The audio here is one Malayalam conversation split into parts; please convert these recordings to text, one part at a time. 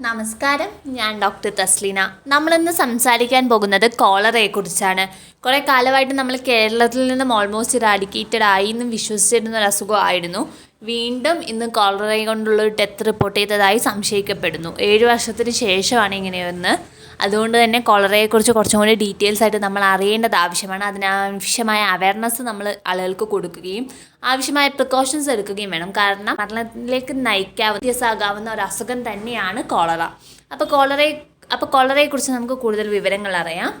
നമസ്കാരം ഞാൻ ഡോക്ടർ തസ്ലീന. നമ്മളിന്ന് സംസാരിക്കാൻ പോകുന്നത് കോളറയെ കുറിച്ചാണ് കുറേ കാലമായിട്ട് നമ്മൾ കേരളത്തിൽ നിന്നും ഓൾമോസ്റ്റ് ഇറാഡിക്കേറ്റഡ് ആയി എന്നും വിശ്വസിച്ചിരുന്ന ഒരു അസുഖമായിരുന്നു വീണ്ടും ഇന്ന് കോളറയെ കൊണ്ടുള്ള ഒരു ഡെത്ത് റിപ്പോർട്ട് ചെയ്തതായി സംശയിക്കപ്പെടുന്നു. ഏഴ് വർഷത്തിന് ശേഷമാണ് ഇങ്ങനെയൊന്ന്. അതുകൊണ്ട് തന്നെ കോളറയെക്കുറിച്ച് കുറച്ചും കൂടി ഡീറ്റെയിൽസ് ആയിട്ട് നമ്മൾ അറിയേണ്ടത് ആവശ്യമാണ്. അതിനാവശ്യമായ അവയർനെസ് നമ്മൾ ആളുകൾക്ക് കൊടുക്കുകയും ആവശ്യമായ പ്രിക്കോഷൻസ് എടുക്കുകയും വേണം. കാരണം മരണത്തിലേക്ക് നയിക്കാവുന്ന വ്യത്യാസമാകാവുന്ന ഒരു അസുഖം തന്നെയാണ് കോളറ അപ്പോൾ കോളറയെ അപ്പോൾ കോളറയെക്കുറിച്ച് നമുക്ക് കൂടുതൽ വിവരങ്ങൾ അറിയാം.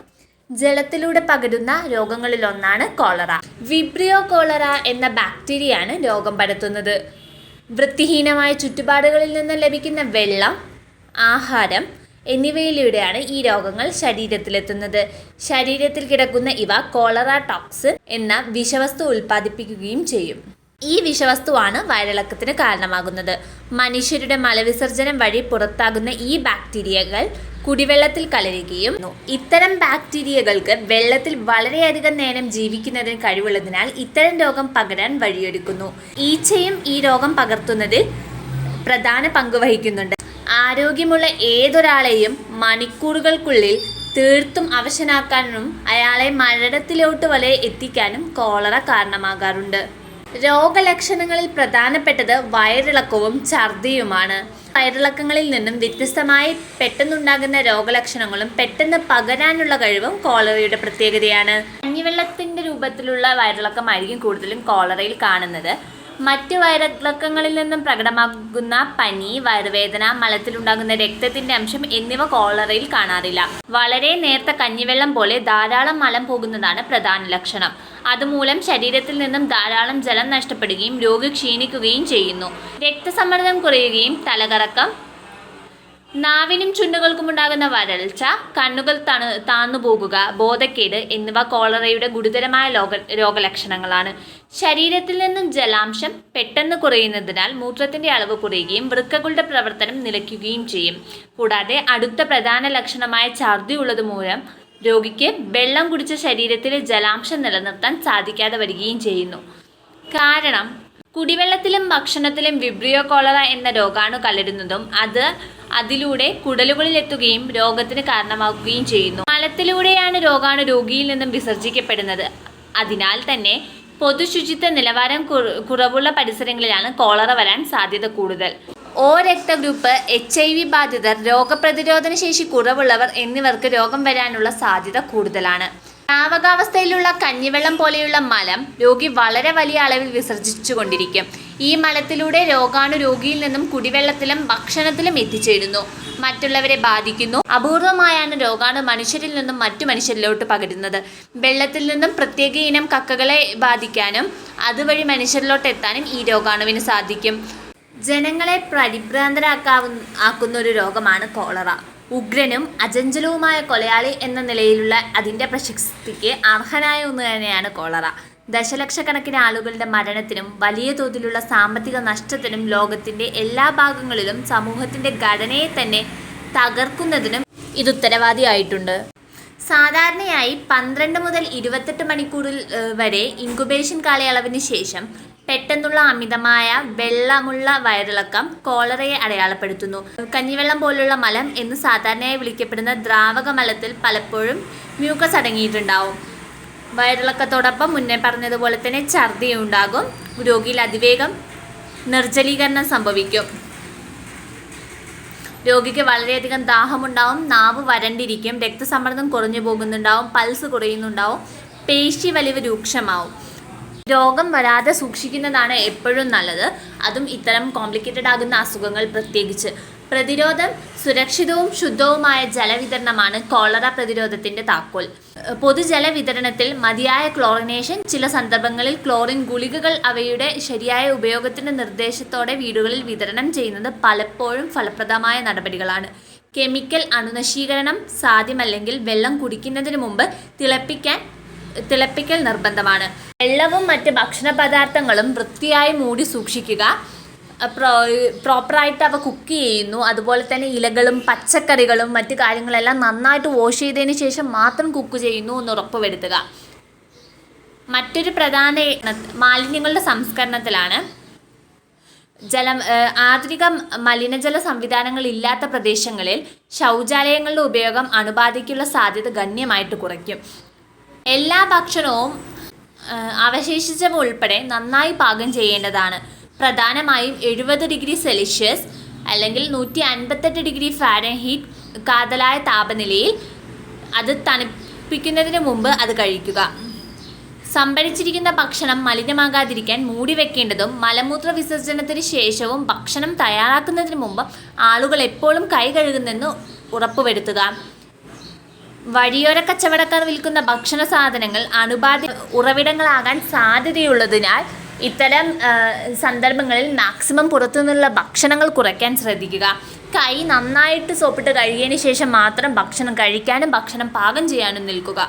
ജലത്തിലൂടെ പകരുന്ന രോഗങ്ങളിലൊന്നാണ് കോളറ വിബ്രിയോ കോളറ എന്ന ബാക്ടീരിയയാണ് രോഗം പരത്തുന്നത് വൃത്തിഹീനമായ ചുറ്റുപാടുകളിൽ നിന്ന് ലഭിക്കുന്ന വെള്ളം ആഹാരം എന്നിവയിലൂടെയാണ് ഈ രോഗങ്ങൾ ശരീരത്തിലെത്തുന്നത്. ശരീരത്തിൽ കിടക്കുന്ന ഇവ കോളറ ടോക്സ് എന്ന വിഷവസ്തു ഉൽപ്പാദിപ്പിക്കുകയും ചെയ്യും. ഈ വിഷവസ്തുവാണ് വയറിളക്കത്തിന് കാരണമാകുന്നത്. മനുഷ്യരുടെ മലവിസർജനം വഴി പുറത്താകുന്ന ഈ ബാക്ടീരിയകൾ കുടിവെള്ളത്തിൽ കലരുകയും ഇത്തരം ബാക്ടീരിയകൾക്ക് വെള്ളത്തിൽ വളരെയധികം നേരം ജീവിക്കുന്നതിന് കഴിവുള്ളതിനാൽ ഇത്തരം രോഗം പകരാൻ വഴിയൊരുക്കുന്നു. ഈച്ചയും ഈ രോഗം പകർത്തുന്നതിൽ പ്രധാന പങ്ക് വഹിക്കുന്നുണ്ട്. ആരോഗ്യമുള്ള ഏതൊരാളെയും മണിക്കൂറുകൾക്കുള്ളിൽ തീർത്തും അവശനാക്കാനും അയാളെ മരണത്തിലോട്ട് വരെ എത്തിക്കാനും കോളറ കാരണമാകാറുണ്ട്. രോഗലക്ഷണങ്ങളിൽ പ്രധാനപ്പെട്ടത് വയറിളക്കവും ഛർദിയുമാണ്. വയറിളക്കങ്ങളിൽ നിന്നും വ്യത്യസ്തമായി പെട്ടെന്നുണ്ടാകുന്ന രോഗലക്ഷണങ്ങളും പെട്ടെന്ന് പകരാനുള്ള കഴിവും കോളറയുടെ പ്രത്യേകതയാണ്. കഞ്ഞിവെള്ളത്തിന്റെ രൂപത്തിലുള്ള വയറിളക്കമായിരിക്കും കൂടുതലും കോളറയിൽ കാണുന്നത്. മറ്റ് വയറിളക്കങ്ങളിൽ നിന്നും പ്രകടമാകുന്ന പനി വയറുവേദന മലത്തിലുണ്ടാകുന്ന രക്തത്തിന്റെ അംശം എന്നിവ കോളറയിൽ കാണാറില്ല. വളരെ നേർത്ത കഞ്ഞിവെള്ളം പോലെ ധാരാളം മലം പോകുന്നതാണ് പ്രധാന ലക്ഷണം. അതുമൂലം ശരീരത്തിൽ നിന്നും ധാരാളം ജലം നഷ്ടപ്പെടുകയും രോഗി ക്ഷീണിക്കുകയും ചെയ്യുന്നു. രക്തസമ്മർദ്ദം കുറയുകയും തലകറക്കം നാവിനും ചുണ്ടുകൾക്കും ഉണ്ടാകുന്ന വരൾച്ച കണ്ണുകൾ തണു താന്നു പോകുക ബോധക്കേട് എന്നിവ കോളറയുടെ ഗുരുതരമായ ലോക രോഗലക്ഷണങ്ങളാണ്. ശരീരത്തിൽ നിന്നും ജലാംശം പെട്ടെന്ന് കുറയുന്നതിനാൽ മൂത്രത്തിന്റെ അളവ് കുറയുകയും വൃക്കകളുടെ പ്രവർത്തനം നിലയ്ക്കുകയും ചെയ്യും. കൂടാതെ അടുത്ത പ്രധാന ലക്ഷണമായ ഛർദി ഉള്ളത് മൂലം രോഗിക്ക് വെള്ളം കുടിച്ച ശരീരത്തിലെ ജലാംശം നിലനിർത്താൻ സാധിക്കാതെ വരികയും ചെയ്യുന്നു. കാരണം കുടിവെള്ളത്തിലും ഭക്ഷണത്തിലും വിബ്രിയോ കോളറ എന്ന രോഗാണു കലരുന്നതും അത് അതിലൂടെ കുടലുകളിലെത്തുകയും രോഗത്തിന് കാരണമാക്കുകയും ചെയ്യുന്നു. മലത്തിലൂടെയാണ് രോഗാണു രോഗിയിൽ നിന്നും വിസർജിക്കപ്പെടുന്നത്. അതിനാൽ തന്നെ പൊതുശുചിത്വ നിലവാരം കുറവുള്ള പരിസരങ്ങളിലാണ് കോളറ വരാൻ സാധ്യത കൂടുതൽ. ഓ രക്തഗ്രൂപ്പ് എച്ച് ഐ വി ബാധിതർ രോഗപ്രതിരോധന ശേഷി കുറവുള്ളവർ എന്നിവർക്ക് രോഗം വരാനുള്ള സാധ്യത കൂടുതലാണ്. ദ്രാവകാവസ്ഥയിലുള്ള കഞ്ഞിവെള്ളം പോലെയുള്ള മലം രോഗി വളരെ വലിയ അളവിൽ വിസർജിച്ചുകൊണ്ടിരിക്കും. ഈ മലത്തിലൂടെ രോഗാണു രോഗിയിൽ നിന്നും കുടിവെള്ളത്തിലും ഭക്ഷണത്തിലും എത്തിച്ചേരുന്നു. മറ്റുള്ളവരെ ബാധിക്കുന്നു. അപൂർവമായാണ് രോഗാണു മനുഷ്യരിൽ നിന്നും മറ്റു മനുഷ്യരിലോട്ട് പകരുന്നത്. വെള്ളത്തിൽ നിന്നും പ്രത്യേക ഇനം കക്കകളെ ബാധിക്കാനും അതുവഴി മനുഷ്യരിലോട്ട് എത്താനും ഈ രോഗാണുവിന് സാധിക്കും. ജനങ്ങളെ പരിഭ്രാന്തരാക്കാവുന്ന ആക്കുന്ന ഒരു രോഗമാണ് കോളറ. ഉഗ്രനും അജഞ്ചലവുമായ കൊലയാളി എന്ന നിലയിലുള്ള അതിന്റെ പ്രശസ്തിക്ക് അർഹനായ ഒന്ന് തന്നെയാണ് കോളറ. ദശലക്ഷക്കണക്കിന് ആളുകളുടെ മരണത്തിനും വലിയ തോതിലുള്ള സാമ്പത്തിക നഷ്ടത്തിനും ലോകത്തിന്റെ എല്ലാ ഭാഗങ്ങളിലും സമൂഹത്തിന്റെ ഘടനയെ തന്നെ തകർക്കുന്നതിനും ഇത് ഉത്തരവാദിയായിട്ടുണ്ട്. സാധാരണയായി പന്ത്രണ്ട് മുതൽ ഇരുപത്തെട്ട് മണിക്കൂറിൽ വരെ ഇൻകുബേഷൻ കാലയളവിന് ശേഷം പെട്ടെന്നുള്ള അമിതമായ വെള്ളമുള്ള വയറിളക്കം കോളറയെ അടയാളപ്പെടുത്തുന്നു. കഞ്ഞിവെള്ളം പോലുള്ള മലം എന്ന് സാധാരണയായി വിളിക്കപ്പെടുന്ന ദ്രാവക മലത്തിൽ പലപ്പോഴും മ്യൂക്കസ് അടങ്ങിയിട്ടുണ്ടാവും. വയറിളക്കത്തോടൊപ്പം മുന്നേ പറഞ്ഞതുപോലെ തന്നെ ഛർദി ഉണ്ടാകും. രോഗിയിൽ അതിവേഗം നിർജലീകരണം സംഭവിക്കും. രോഗിക്ക് വളരെയധികം ദാഹമുണ്ടാവും. നാവ് വരണ്ടിരിക്കും. രക്തസമ്മർദ്ദം കുറഞ്ഞു പോകുന്നുണ്ടാവും. പൾസ് കുറയുന്നുണ്ടാവും. പേശി വലിവ് രൂക്ഷമാവും. രോഗം വരാതെ സൂക്ഷിക്കുന്നതാണ് എപ്പോഴും നല്ലത്. അതും ഇത്തരം കോംപ്ലിക്കേറ്റഡ് ആകുന്ന അസുഖങ്ങൾ പ്രത്യേകിച്ച്. പ്രതിരോധം സുരക്ഷിതവും ശുദ്ധവുമായ ജലവിതരണമാണ് കോളറ പ്രതിരോധത്തിന്റെ താക്കോൽ. പൊതുജല വിതരണത്തിൽ മതിയായ ക്ലോറിനേഷൻ ചില സന്ദർഭങ്ങളിൽ ക്ലോറിൻ ഗുളികകൾ അവയുടെ ശരിയായ ഉപയോഗത്തിന്റെ നിർദ്ദേശത്തോടെ വീടുകളിൽ വിതരണം ചെയ്യുന്നത് പലപ്പോഴും ഫലപ്രദമായ നടപടികളാണ്. കെമിക്കൽ അണുനശീകരണം സാധ്യമല്ലെങ്കിൽ വെള്ളം കുടിക്കുന്നതിന് മുമ്പ് തിളപ്പിക്കാൻ തിളപ്പിക്കൽ നിർബന്ധമാണ്. വെള്ളവും മറ്റ് ഭക്ഷണ പദാർത്ഥങ്ങളും വൃത്തിയായി മൂടി സൂക്ഷിക്കുക. പ്രോ പ്രോപ്പറായിട്ട് അവ കുക്ക് ചെയ്യുന്നു. അതുപോലെ തന്നെ ഇലകളും പച്ചക്കറികളും മറ്റ് കാര്യങ്ങളെല്ലാം നന്നായിട്ട് വാഷ് ചെയ്തതിന് ശേഷം മാത്രം കുക്ക് ചെയ്യുന്നു എന്ന് ഉറപ്പുവരുത്തുക. മറ്റൊരു പ്രധാന മാലിന്യങ്ങളുടെ സംസ്കരണത്തിലാണ്. ജലം ആധുനിക മലിനജല സംവിധാനങ്ങൾ ഇല്ലാത്ത പ്രദേശങ്ങളിൽ ശൗചാലയങ്ങളുടെ ഉപയോഗം അണുബാധയ്ക്കുള്ള സാധ്യത ഗണ്യമായിട്ട് കുറയ്ക്കും. എല്ലാ ഭക്ഷണവും അവശേഷിച്ചവ ഉൾപ്പെടെ നന്നായി പാകം ചെയ്യേണ്ടതാണ്. പ്രധാനമായും എഴുപത് ഡിഗ്രി സെൽഷ്യസ് അല്ലെങ്കിൽ നൂറ്റി അൻപത്തെട്ട് ഡിഗ്രി ഫാരൻഹീറ്റ് കാതലായ താപനിലയിൽ അത് തണുപ്പിക്കുന്നതിന് മുമ്പ് അത് കഴിക്കുക. സംഭരിച്ചിരിക്കുന്ന ഭക്ഷണം മലിനമാകാതിരിക്കാൻ മൂടി വെക്കേണ്ടതും മലമൂത്ര വിസർജനത്തിന് ശേഷവും ഭക്ഷണം തയ്യാറാക്കുന്നതിന് മുമ്പ് ആളുകൾ എപ്പോഴും കൈ കഴുകുന്നെന്ന് ഉറപ്പുവരുത്തുക. വഴിയോര കച്ചവടക്കാർ വിൽക്കുന്ന ഭക്ഷണ സാധനങ്ങൾ അണുബാധ ഉറവിടങ്ങളാകാൻ സാധ്യതയുള്ളതിനാൽ ഇത്തരം സന്ദർഭങ്ങളിൽ മാക്സിമം പുറത്തുനിന്നുള്ള ഭക്ഷണങ്ങൾ കുറയ്ക്കാൻ ശ്രദ്ധിക്കുക. കൈ നന്നായിട്ട് സോപ്പിട്ട് കഴുകിയതിന് ശേഷം മാത്രം ഭക്ഷണം കഴിക്കാനും ഭക്ഷണം പാകം ചെയ്യാനും നിൽക്കുക.